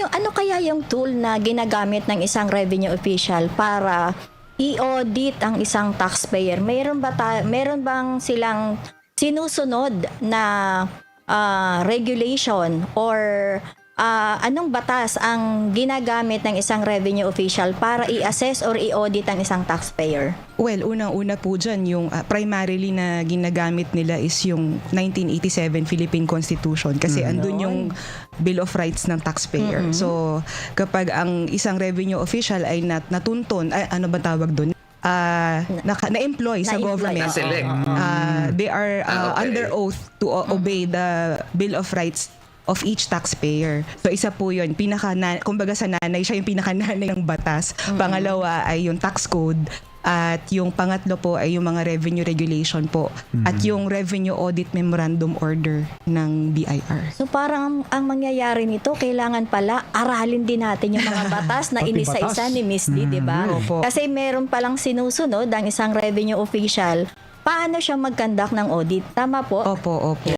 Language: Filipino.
yung ano kaya yung tool na ginagamit ng isang revenue official para i-audit ang isang taxpayer? Meron ba ta- meron bang silang sinusunod na ah, regulation or ah, anong batas ang ginagamit ng isang revenue official para i-assess or i-audit ang isang taxpayer? Well, unang-una po dyan, yung ah, primarily na ginagamit nila is yung 1987 Philippine Constitution kasi andun yung Bill of Rights ng taxpayer. So, kapag ang isang revenue official ay nat natuntun, ay, ano ba tawag doon? Ah, naka- na-employ sa Na-employ. government. Na-select. Ah, they are Ah, ah, okay. under oath to o- obey the Bill of Rights of each taxpayer. So isa po 'yon, pinaka na, kumbaga sa nanay siya yung pinaka nanay ng batas. Pangalawa ay yung tax code at yung pangatlo po ay yung mga revenue regulation po at yung revenue audit memorandum order ng BIR. So parang ang, ang mangyayari nito, kailangan pala aralin din natin yung mga batas na inisa-isa ni Miss Lee, di ba? Opo. Kasi meron palang sinusunod ang isang revenue official paano siya mag-conduct ng audit. Tama po? Opo, opo.